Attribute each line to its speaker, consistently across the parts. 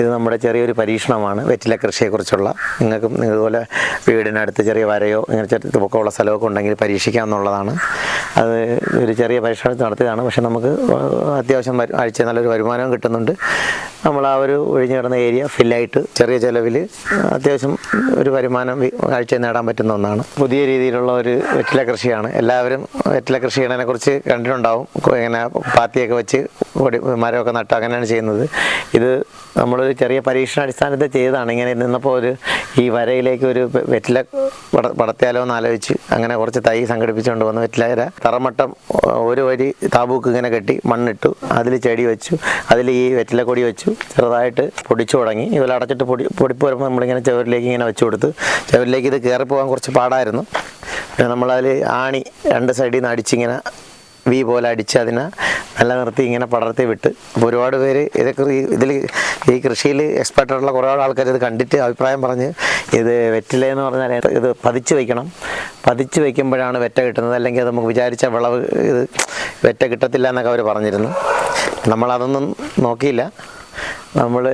Speaker 1: ഇത് നമ്മുടെ ചെറിയൊരു പരീക്ഷണമാണ് വെറ്റില കൃഷിയെക്കുറിച്ചുള്ള. നിങ്ങൾക്കും ഇതുപോലെ വീടിനടുത്ത് ചെറിയ വരയോ ഇങ്ങനെ ചെറിയ പൊക്കമുള്ള സ്ഥലമൊക്കെ ഉണ്ടെങ്കിൽ പരീക്ഷിക്കാം എന്നുള്ളതാണ്. അത് ഒരു ചെറിയ പരീക്ഷണം നടത്തിയതാണ്. പക്ഷെ നമുക്ക് അത്യാവശ്യം ആഴ്ച നല്ലൊരു വരുമാനവും കിട്ടുന്നുണ്ട്. നമ്മൾ ആ ഒരു ഒഴിഞ്ഞു കിടന്ന ഏരിയ ഫില്ലായിട്ട് ചെറിയ ചിലവിൽ അത്യാവശ്യം ഒരു വരുമാനം ആഴ്ച നേടാൻ പറ്റുന്ന ഒന്നാണ്. പുതിയ രീതിയിലുള്ള ഒരു വെറ്റില കൃഷിയാണ്. എല്ലാവരും വെറ്റില കൃഷി ചെയ്യണതിനെക്കുറിച്ച് കണ്ടിട്ടുണ്ടാവും. ഇങ്ങനെ പാത്തിയൊക്കെ വെച്ച് കൊടി മരമൊക്കെ നട്ട് അങ്ങനെയാണ് ചെയ്യുന്നത്. ഇത് നമ്മളൊരു ചെറിയ പരീക്ഷണാടിസ്ഥാനത്തിൽ ചെയ്തതാണ്. ഇങ്ങനെ നിന്നപ്പോൾ ഒരു ഈ വരയിലേക്ക് ഒരു വെറ്റില പട- പടത്തിയാലോ എന്ന് ആലോചിച്ച് അങ്ങനെ കുറച്ച് തൈ സംഘടിപ്പിച്ചുകൊണ്ട് വന്ന് വെറ്റിലര തറമട്ടം ഒരു വരി താബൂക്ക് ഇങ്ങനെ കെട്ടി മണ്ണിട്ടു. അതിൽ ചെടി വെച്ചു. അതിൽ ഈ വെറ്റില കൊടി വെച്ചു. ചെറുതായിട്ട് പൊടിച്ചു തുടങ്ങി. ഇതുപോലെ അടച്ചിട്ട് പൊടി പൊടിപ്പ് വരുമ്പോൾ നമ്മളിങ്ങനെ ചുവരിലേക്ക് ഇങ്ങനെ വെച്ചു കൊടുത്ത് ചുവരിലേക്ക് ഇത് കയറി പോകാൻ കുറച്ച് പാടായിരുന്നു. പിന്നെ നമ്മളതിൽ ആണി രണ്ട് സൈഡിൽ നിന്ന് അടിച്ചിങ്ങനെ വി പോലെ അടിച്ച് അതിനെ നല്ല നിർത്തി ഇങ്ങനെ പടർത്തി വിട്ട്. അപ്പോൾ ഒരുപാട് പേര് ഇതൊക്കെ ഇതിൽ ഈ കൃഷിയിൽ എക്സ്പെർട്ടായിട്ടുള്ള കുറേ ആൾക്കാർ ഇത് കണ്ടിട്ട് അഭിപ്രായം പറഞ്ഞ് ഇത് വെറ്റില എന്ന് പറഞ്ഞാൽ ഇത് പതിച്ച് വയ്ക്കണം പതിച്ച് വയ്ക്കുമ്പോഴാണ് വെറ്റ കിട്ടുന്നത്. അല്ലെങ്കിൽ നമുക്ക് വിചാരിച്ച വിളവ് ഇത് വെറ്റ കിട്ടത്തില്ല എന്നൊക്കെ അവർ പറഞ്ഞിരുന്നു. നമ്മളതൊന്നും നോക്കിയില്ല. നമ്മൾ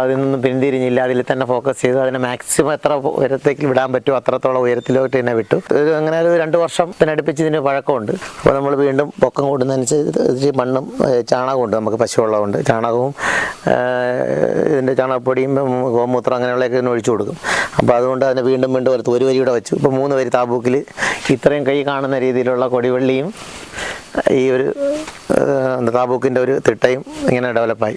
Speaker 1: അതിൽ നിന്നും പിന്തിരിഞ്ഞില്ല. അതിൽ തന്നെ ഫോക്കസ് ചെയ്തു അതിനെ മാക്സിമം എത്ര ഉയരത്തേക്ക് വിടാൻ പറ്റുമോ അത്രത്തോളം ഉയരത്തിലോട്ട് തന്നെ വിട്ടു. അങ്ങനെ ഒരു രണ്ട് വർഷത്തിനടുപ്പിച്ച് ഇതിന് പഴക്കമുണ്ട്. അപ്പോൾ നമ്മൾ വീണ്ടും പൊക്കം കൂടുന്നതനുസരിച്ച് മണ്ണും ചാണകമുണ്ട് നമുക്ക് പശുവുള്ളതുകൊണ്ട്. ചാണകവും ഇതിന്റെ ചാണകപ്പൊടിയും ഗോമൂത്രം അങ്ങനെയുള്ളതൊക്കെ ഇതിന് ഒഴിച്ചു കൊടുക്കും. അപ്പോൾ അതുകൊണ്ട് അതിനെ വീണ്ടും വീണ്ടും ഒരു ഒരു വരി വരിയുടെ വെച്ചു. ഇപ്പോൾ മൂന്ന് വരി താബൂക്കിൽ ഇത്രയും കൈ കാണുന്ന രീതിയിലുള്ള കൊടിവള്ളിയും ഈ ഒരു താബൂക്കിന്റെ ഒരു തിട്ടയും ഇങ്ങനെ ഡെവലപ്പായി